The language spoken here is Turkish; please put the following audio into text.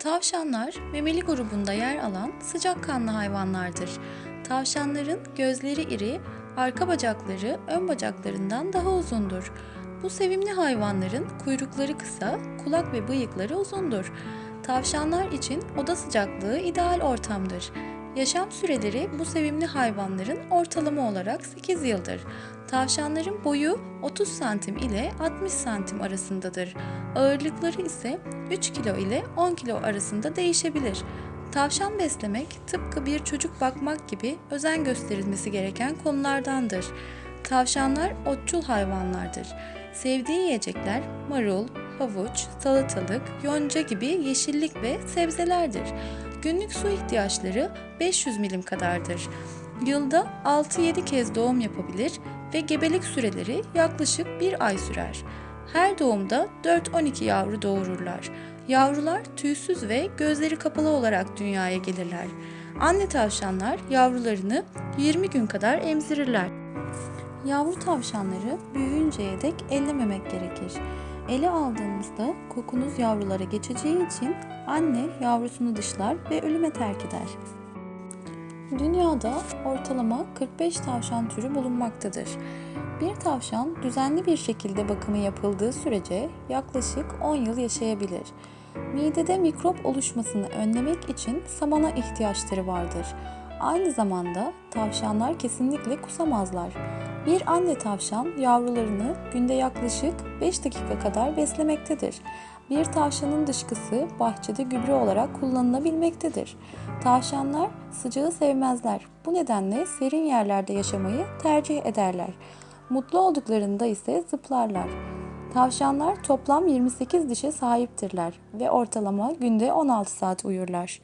Tavşanlar memeli grubunda yer alan sıcakkanlı hayvanlardır. Tavşanların gözleri iri, arka bacakları ön bacaklarından daha uzundur. Bu sevimli hayvanların kuyrukları kısa, kulak ve bıyıkları uzundur. Tavşanlar için oda sıcaklığı ideal ortamdır. Yaşam süreleri bu sevimli hayvanların ortalama olarak 8 yıldır. Tavşanların boyu 30 santim ile 60 santim arasındadır. Ağırlıkları ise 3 kilo ile 10 kilo arasında değişebilir. Tavşan beslemek tıpkı bir çocuk bakmak gibi özen gösterilmesi gereken konulardandır. Tavşanlar otçul hayvanlardır. Sevdiği yiyecekler marul, havuç, salatalık, yonca gibi yeşillik ve sebzelerdir. Günlük su ihtiyaçları 500 milim kadardır. Yılda 6-7 kez doğum yapabilir ve gebelik süreleri yaklaşık bir ay sürer. Her doğumda 4-12 yavru doğururlar. Yavrular tüysüz ve gözleri kapalı olarak dünyaya gelirler. Anne tavşanlar yavrularını 20 gün kadar emzirirler. Yavru tavşanları büyüyünceye dek ellememek gerekir. Ele aldığımızda kokunuz yavrulara geçeceği için anne yavrusunu dışlar ve ölüme terk eder. Dünyada ortalama 45 tavşan türü bulunmaktadır. Bir tavşan düzenli bir şekilde bakımı yapıldığı sürece yaklaşık 10 yıl yaşayabilir. Midede mikrop oluşmasını önlemek için samana ihtiyaçları vardır. Aynı zamanda tavşanlar kesinlikle kusamazlar. Bir anne tavşan yavrularını günde yaklaşık 5 dakika kadar beslemektedir. Bir tavşanın dışkısı bahçede gübre olarak kullanılabilmektedir. Tavşanlar sıcağı sevmezler. Bu nedenle serin yerlerde yaşamayı tercih ederler. Mutlu olduklarında ise zıplarlar. Tavşanlar toplam 28 dişe sahiptirler ve ortalama günde 16 saat uyurlar.